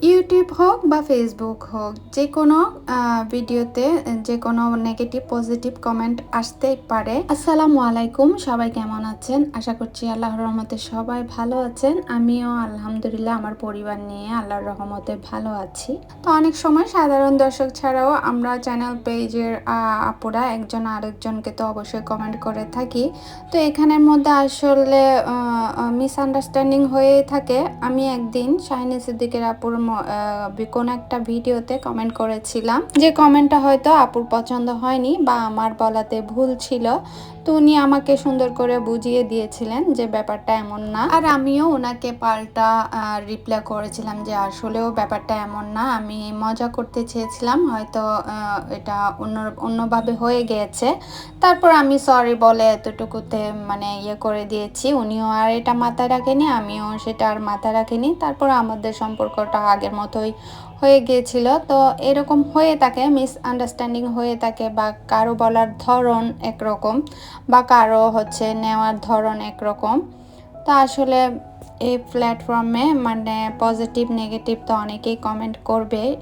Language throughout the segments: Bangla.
you ইউটিউব হোক বা ফেসবুক হোক, যে কোনো ভিডিওতে, যে কোনো নেগেটিভ পজিটিভ কমেন্ট আসতেই পারে। আসসালামু আলাইকুম, সবাই কেমন আছেন? আশা করছি আল্লাহর রহমতে সবাই ভালো আছেন। আমিও আলহামদুলিল্লাহ আমার পরিবার নিয়ে আল্লাহর রহমতে ভালো আছি। তো অনেক সময় সাধারণ দর্শক ছাড়াও আমরা চ্যানেল পেজের আপুরা একজন আরেকজনকে তো অবশ্যই কমেন্ট করে থাকি। তো এখানের মধ্যে আসলে মিসআন্ডারস্ট্যান্ডিং হয়ে থাকে। আমি একদিন শাহিনী সিদ্দিকের আপুর কোনো একটা ভিডিওতে কমেন্ট করেছিলাম যে কমেন্টটা হয়তো আপুর পছন্দ হয়নি বা আমার বলাতে ভুল ছিল। তো উনি আমাকে সুন্দর করে বুঝিয়ে দিয়েছিলেন যে ব্যাপারটা এমন না। আর আমিও ওনাকে পাল্টা রিপ্লাই করেছিলাম যে আসলেও ব্যাপারটা এমন না। আমি মজা করতে চেয়েছিলাম, হয়তো এটা অন্য, অন্যভাবে হয়ে গিয়েছে তারপর আমি সরি বলে এতটুকুতে মানে ইয়ে করে দিয়েছি। উনিও আর এটা মাথায় রাখেনি, আমিও সেটা আর মাথায় রাখিনি। তারপর আমাদের সম্পর্কটা আগের মতোই হয়ে গিয়েছিল। তো এরকম হয়ে থাকে মিস আন্ডারস্ট্যান্ডিং হয়ে থাকে বা কারও বলার ধরন একরকম বা কারও হচ্ছে নেওয়ার ধরন একরকম। তা আসলে এই প্ল্যাটফর্মে মানে পজিটিভ নেগেটিভ তো অনেকেই কমেন্ট করবে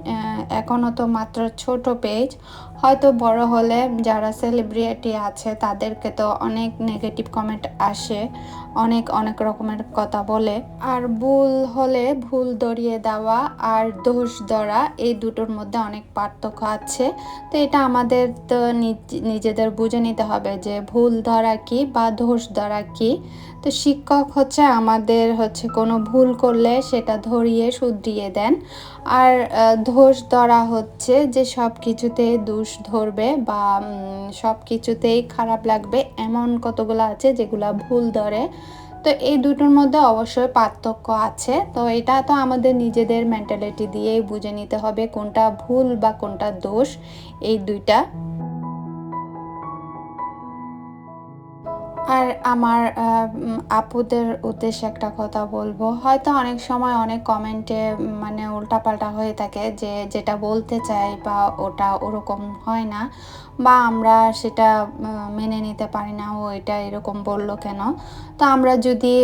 এখনও তো মাত্র ছোট পেজ হয়তো বড় হলে যারা সেলিব্রিটি আছে, তাদেরকে তো অনেক নেগেটিভ কমেন্ট আসে, অনেক অনেক রকমের কথা বলে। আর ভুল হলে ভুল ধরিয়ে দেওয়া আর দোষ ধরা, এই দুটোর মধ্যে অনেক পার্থক্য আছে। তো এটা আমাদের তো নিজ- নিজেদের বুঝে নিতে হবে যে ভুল ধরা কি বা দোষ ধরা কি। তো শিক্ষক হচ্ছে আমাদের হচ্ছে কোনো ভুল করলে সেটা ধরিয়ে শুধরিয়ে দেন। আর দোষ ধরা হচ্ছে যে সব কিছুতে দোষ ধরবে বা সব কিছুতেই খারাপ লাগবে এমন কতগুলো আছে যেগুলো ভুল ধরে। তো এই দুটোর মধ্যে অবশ্যই পার্থক্য আছে। তো এটা তো আমাদের নিজেদের মেন্টালিটি দিয়েই বুঝে নিতে হবে কোনটা ভুল বা কোনটা দোষ এই দুইটা। আর আমার আপুদের উদ্দেশ্যে একটা কথা বলব। হয়তো অনেক সময় অনেক কমেন্টে মানে উল্টাপাল্টা হয়ে থাকে যে যেটা বলতে চাই বা ওটা ওরকম হয় না বা আমরা সেটা মেনে নিতে পারি না, ও এটা এরকম বলল কেন? তো আমরা যদি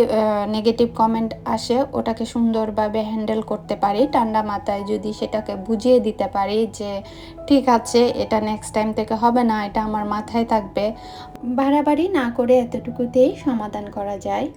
নেগেটিভ কমেন্ট আসে, ওটাকে সুন্দরভাবে হ্যান্ডেল করতে পারি। ঠান্ডা মাথায় যদি সেটাকে বুঝিয়ে দিতে পারি যে, ঠিক আছে, এটা নেক্সট টাইম থেকে হবে না, এটা আমার মাথায় থাকবে। বাড়াবাড়ি না করে এতটুকুতেই সমাধান করা যায়।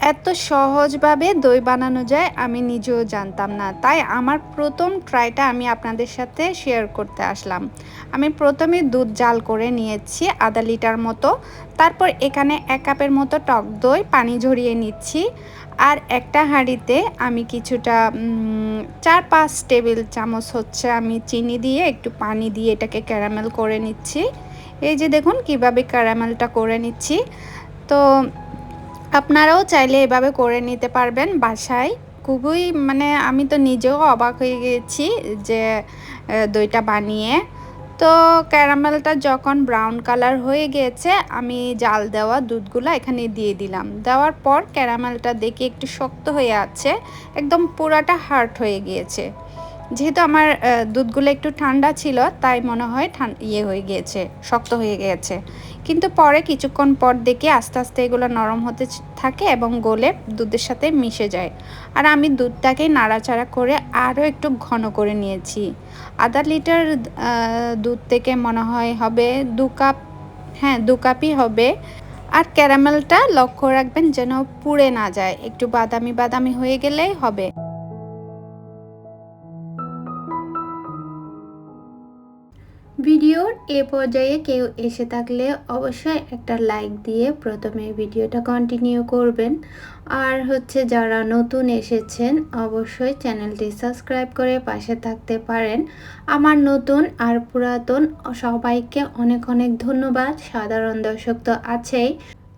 এত সহজভাবে দই বানানো যায় আমি নিজেও জানতাম না। তাই আমার প্রথম ট্রাইটা আমি আপনাদের সাথে শেয়ার করতে আসলাম। আমি প্রথমে দুধ জাল করে নিয়েছি আধা লিটার মতো। তারপর এখানে এক কাপের মতো টক দই, পানি ঝরিয়ে নিচ্ছি। আর একটা হাঁড়িতে আমি কিছুটা চার পাঁচ টেবিল চামচ হচ্ছে আমি চিনি দিয়ে একটু পানি দিয়ে এটাকে ক্যারামেল করে নিচ্ছি। এই যে দেখুন কীভাবে ক্যারামেলটা করে নিচ্ছি। তো আপনারাও চাইলে এভাবে করে নিতে পারবেন বাসায়। খুবই মানে আমি তো নিজেও অবাক হয়ে গেছি যে দইটা বানিয়ে তো ক্যারামেলটা যখন ব্রাউন কালার হয়ে গিয়েছে আমি জাল দেওয়া দুধগুলো এখানে দিয়ে দিলাম। দেওয়ার পর ক্যারামেলটা দেখে একটু শক্ত হয়ে আছে, একদম পুরাটা হার্ট হয়ে গিয়েছে। যেহেতু আমার দুধগুলো একটু ঠান্ডা ছিল, তাই মনে হয় ইয়ে হয়ে গিয়েছে, শক্ত হয়ে গিয়েছে। কিন্তু পরে কিছুক্ষণ পর দেখে আস্তে আস্তে এগুলো নরম হতে থাকে এবং গলে দুধের সাথে মিশে যায়। আর আমি দুধটাকে নাড়াচাড়া করে আরও একটু ঘন করে নিয়েছি। আধা লিটার দুধ থেকে মনে হয় হবে দু কাপ হ্যাঁ দু কাপই হবে। আর ক্যারামেলটা লক্ষ্য রাখবেন যেন পুড়ে না যায়। একটু বাদামি বাদামি হয়ে গেলেই হবে। ভিডিওর এ পর্যায়ে কেউ এসে থাকলে অবশ্যই একটা লাইক দিয়ে প্রথমে ভিডিওটা কন্টিনিউ করবেন। আর হচ্ছে যারা নতুন এসেছেন, অবশ্যই চ্যানেলটি সাবস্ক্রাইব করে পাশে থাকতে পারেন। আমার নতুন আর পুরাতন সবাইকে অনেক অনেক ধন্যবাদ। সাধারণ দর্শক তো আছেই।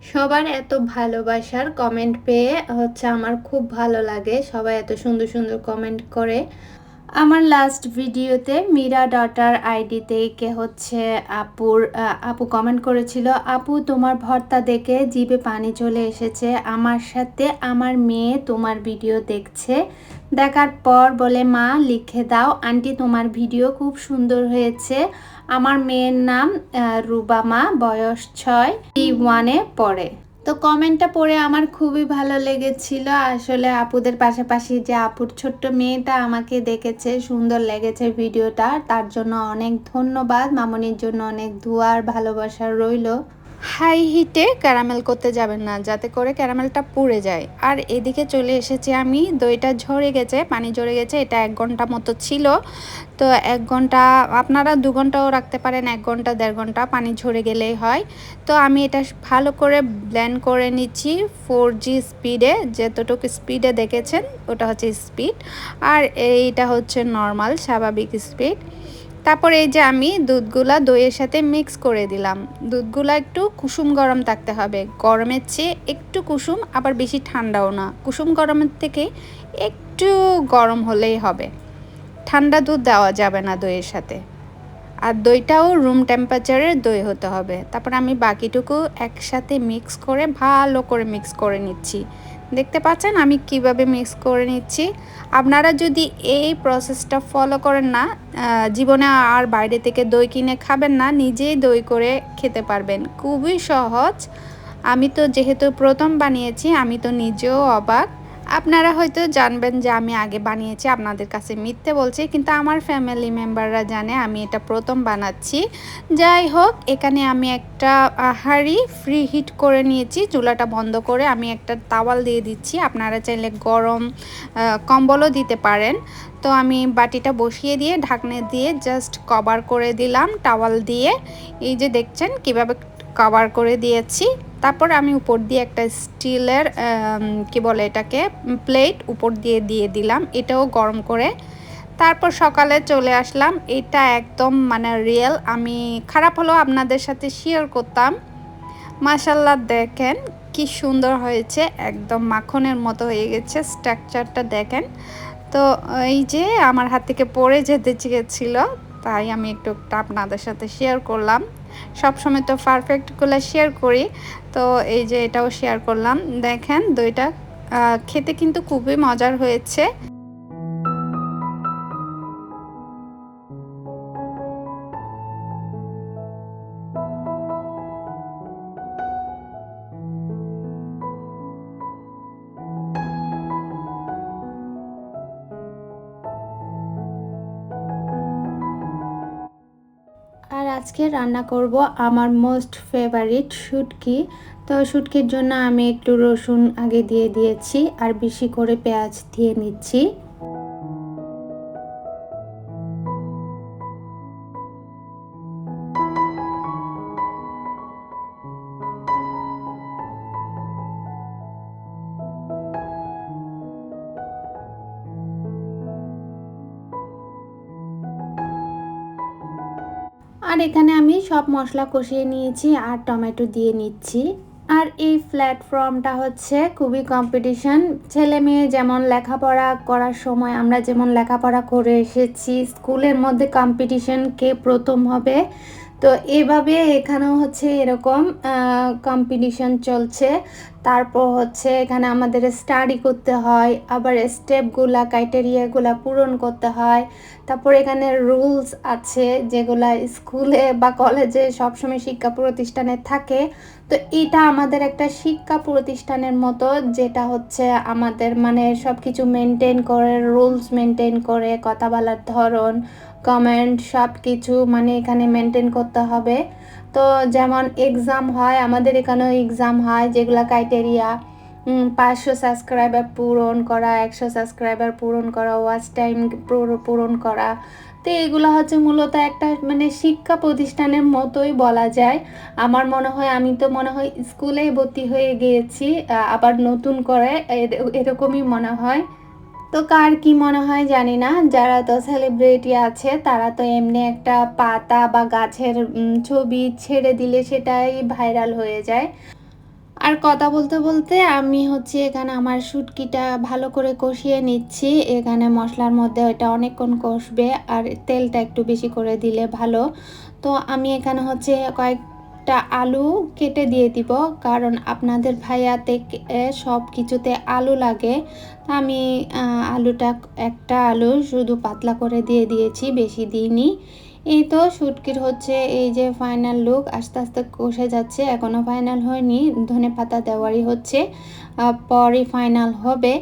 সবার এত ভালোবাসার কমেন্ট পেয়ে হচ্ছে আমার খুব ভালো লাগে। সবাই এত সুন্দর সুন্দর কমেন্ট করে। আমার লাস্ট ভিডিওতে মীরা ডটার আইডি থেকে হচ্ছে আপুর আপু কমেন্ট করেছিল, আপু, তোমার ভর্তা দেখে জিভে পানি চলে এসেছে। আমার সাথে আমার মেয়ে তোমার ভিডিও দেখছে। দেখার পর বলে, মা, লিখে দাও। আন্টি, তোমার ভিডিও খুব সুন্দর হয়েছে। আমার মেয়ের নাম রুবামা, বয়স ছয়। টি ওয়ানে পড়ে। তো কমেন্টটা পড়ে আমার খুবই ভালো লেগেছিল। আসলে আপুদের পাশাপাশি যে আপুর ছোট্ট মেয়েটা আমাকে দেখেছে, সুন্দর লেগেছে ভিডিওটা তার জন্য অনেক ধন্যবাদ। মামনির জন্য অনেক দুয়ার ভালোবাসা রইল। হাই হিটে ক্যারামেল করতে যাবেন না, যাতে করে ক্যারামেলটা পুড়ে যায়। আর এদিকে চলে এসেছি আমি, দইটা ঝরে গেছে, পানি ঝরে গেছে, এটা এক ঘণ্টা মতো ছিল। তো এক ঘণ্টা, আপনারা দু ঘন্টাও রাখতে পারেন, এক ঘণ্টা, দেড় ঘণ্টা পানি ঝরে গেলেই হয়। তো আমি এটা ভালো করে ব্ল্যান্ড করে নিচ্ছি ফোর জি স্পিডে, যতটুকু স্পিডে দেখেছেন, ওটা হচ্ছে স্পিড। আর এইটা হচ্ছে নর্মাল, স্বাভাবিক স্পিড। তারপর এই যে আমি দুধগুলা দইয়ের সাথে মিক্স করে দিলাম। দুধগুলা একটু কুসুম গরম থাকতে হবে। গরমের চেয়ে একটু কুসুম, আবার বেশি ঠান্ডাও না। কুসুম গরমের থেকে একটু গরম হলেই হবে। ঠান্ডা দুধ দেওয়া যাবে না দইয়ের সাথে। আর দইটাও রুম টেম্পারেচারের দই হতে হবে। তারপর আমি বাকিটুকু একসাথে মিক্স করে ভালো করে মিক্স করে নিচ্ছি। দেখতে পাচ্ছেন, আমি কীভাবে মিক্স করে নিচ্ছি। আপনারা যদি এই প্রসেসটা ফলো করেন না জীবনে আর বাইরে থেকে দই কিনে খাবেন না, নিজেই দই করে খেতে পারবেন। খুবই সহজ। আমি তো যেহেতু প্রথম বানিয়েছি, আমি তো নিজেও অবাক। আপনারা হয়তো জানবেন যে আমি আগে বানিয়েছি, আপনাদের কাছে মিথ্যে বলছি, কিন্তু আমার ফ্যামিলি মেম্বাররা জানে আমি এটা প্রথম বানাচ্ছি। যাই হোক, এখানে আমি একটা হাঁড়ি ফ্রি হিট করে নিয়েছি, চুলাটা বন্ধ করে আমি একটা তাওয়াল দিয়ে দিচ্ছি। আপনারা চাইলে গরম কম্বলও দিতে পারেন। তো আমি বাটিটা বসিয়ে দিয়ে, ঢাকনে দিয়ে জাস্ট কভার করে দিলাম টাওয়াল দিয়ে। এই যে দেখছেন কীভাবে কভার করে দিয়েছি। তারপর আমি উপর দিয়ে একটা স্টিলের কি বলে এটাকে, প্লেট উপর দিয়ে দিয়ে দিলাম, এটাও গরম করে। তারপর সকালে চলে আসলাম, এটা একদম মানে রিয়েল আমি খারাপ হলেও আপনাদের সাথে শেয়ার করতাম। মাসাল্লাহ দেখেন, কি সুন্দর হয়েছে, একদম মাখনের মতো হয়ে গেছে স্ট্রাকচারটা দেখেন। তো এই যে আমার হাত থেকে পড়ে যেতে চেয়েছিল, তাই আমি একটু আপনাদের সাথে শেয়ার করলাম। সবসময় তো পারফেক্টগুলো শেয়ার করি। তো এই যে এটাও শেয়ার করলাম। দেখেন, দইটা খেতে কিন্তু খুবই মজার হয়েছে। আজকে রান্না করব আমার মোস্ট ফেভারিট শুটকি। তো শুটকির জন্য আমি একটু রসুন আগে দিয়ে দিয়েছি আর বেশি করে পেঁয়াজ দিয়ে নিচ্ছি। আর এখানে আমি সব মশলা কষিয়ে নিয়েছি আর টমেটো দিয়ে নিচ্ছি। আর এই প্ল্যাটফর্মটা হচ্ছে খুবই কম্পিটিশন ছেলে মেয়ে যেমন লেখাপড়া করার সময় আমরা যেমন লেখাপড়া করে এসেছি, স্কুলের মধ্যে কম্পিটিশন কে প্রথম হবে। তো এভাবে এখানেও হচ্ছে এরকম কম্পিটিশন চলছে। তারপর হচ্ছে এখানে আমাদের স্টাডি করতে হয়, আবার স্টেপগুলা ক্রাইটেরিয়াগুলা পূরণ করতে হয়। তারপর এখানে রুলস আছে যেগুলা স্কুলে বা কলেজে সবসময় শিক্ষা প্রতিষ্ঠানে থাকে। তো এটা আমাদের একটা শিক্ষা প্রতিষ্ঠানের মতো, যেটা হচ্ছে আমাদের মানে সব কিছু মেনটেন করে রুলস মেনটেন করে, কথা বলার ধরন কমেন্ট সব কিছু মানে এখানে মেনটেন করতে হবে। তো যেমন এক্সাম হয়, আমাদের এখানেও এক্সাম হয়, যেগুলো ক্রাইটেরিয়া পাঁচশো সাবস্ক্রাইবার পূরণ করা, একশো সাবস্ক্রাইবার পূরণ করা ওয়াচ টাইম পূরণ করা। তো এগুলো হচ্ছে মূলত একটা মানে শিক্ষা প্রতিষ্ঠানের মতোই বলা যায়। আমার মনে হয়, আমি তো মনে হয় স্কুলেই ভর্তি হয়ে গিয়েছি আবার নতুন করে এরকমই মনে হয়। তো কার কি মনে হয় জানি না। যারা তো সেলিব্রিটি আছে, তারা তো এমনি একটা পাতা বা গাছের ছবি ছেড়ে দিলে সেটাই ভাইরাল হয়ে যায়। আর কথা বলতে বলতে আমি হচ্ছে এখানে আমার শুটকিটা ভালো করে কষিয়ে নিচ্ছি। এখানে মশলার মধ্যে ওইটা অনেকক্ষণ কষবে আর তেলটা একটু বেশি করে দিলে ভালো। তো আমি এখানে হচ্ছে কয়েক একটা আলু কেটে দিয়ে দিব, কারণ আপনাদের ভাইয়াতে সব কিছুতে আলু লাগে। আমি আলুটা একটা আলু শুধু পাতলা করে দিয়ে দিয়েছি, বেশি দিইনি। এই তো শুটকির হচ্ছে এই যে ফাইনাল লুক আস্তে আস্তে কষে যাচ্ছে, এখনও ফাইনাল হয়নি ধনে পাতা দেওয়ারই হচ্ছে পরই ফাইনাল হবে।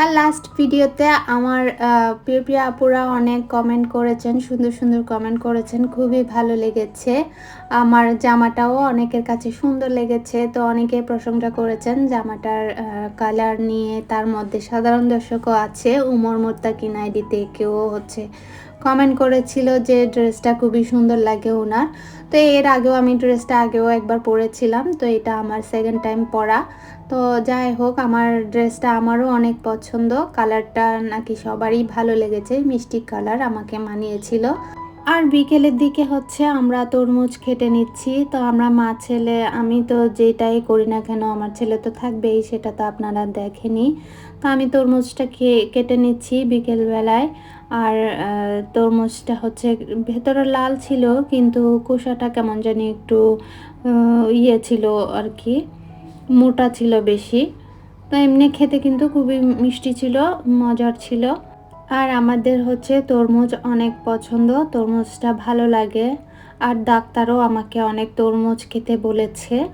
আর লাস্ট ভিডিওতে আমার প্রিয় প্রিয় আপুরা অনেক কমেন্ট করেছেন, সুন্দর সুন্দর কমেন্ট করেছেন, খুবই ভালো লেগেছে। আমার জামাটাও অনেকের কাছে সুন্দর লেগেছে, তো অনেকে প্রশংসা করেছেন জামাটার কালার নিয়ে। তার মধ্যে সাধারণ দর্শকও আছে, উমর মোত্তাকিন আইডিতে কেউ হচ্ছে কমেন্ট করেছিল যে ড্রেসটা খুবই সুন্দর লাগে ওনার। তো এর আগেও আমি ড্রেসটা আগেও একবার পরেছিলাম, তো এটা আমার সেকেন্ড টাইম পরা। তো যাই হোক, আমার ড্রেসটা আমারও অনেক পছন্দ। কালারটা নাকি সবারই ভালো লেগেছে, মিষ্টি কালার আমাকে মানিয়েছিল। আর বিকেলের দিকে হচ্ছে আমরা তরমুজ খেটে নিচ্ছি। তো আমরা মা ছেলে, আমি তো যেটাই করি না কেন, আমার ছেলে তো থাকবেই, সেটা তো আপনারা দেখেনি। তো আমি তরমুজটা খেয়ে কেটে নিচ্ছি বিকেলবেলায়। আর তরমুজটা হচ্ছে ভেতরে লাল ছিল, কিন্তু কোষাটা কেমন জানি একটু ইয়ে ছিল আর কি। মোটা ছিল বেশি। তো এমনি খেতে কিন্তু খুবই মিষ্টি ছিল, মজার ছিল। আর আমাদের হচ্ছে তরমুজ অনেক পছন্দ, তরমুজটা ভালো লাগে। আর ডাক্তারও আমাকে অনেক তরমুজ খেতে বলেছে।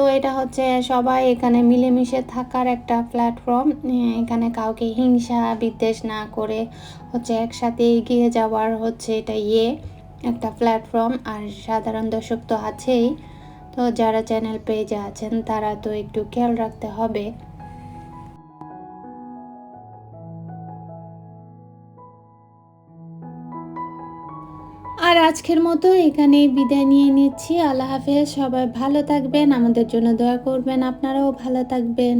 তো এটা হচ্ছে সবাই এখানে মিলেমিশে থাকার একটা প্ল্যাটফর্ম এখানে কাউকে হিংসা, বিদ্বেষ না করে হচ্ছে একসাথে এগিয়ে যাওয়ার হচ্ছে এটা ইয়ে একটা প্ল্যাটফর্ম আর সাধারণ দর্শক তো আছেই। তো যারা চ্যানেল পেজে আছেন তারা তো একটু খেয়াল রাখতে হবে। আজকের মতো এখানেই বিদায় নিয়ে নিচ্ছি। আল্লাহ হাফেজ, সবাই ভালো থাকবেন। আমাদের জন্য দোয়া করবেন। আপনারাও ভালো থাকবেন।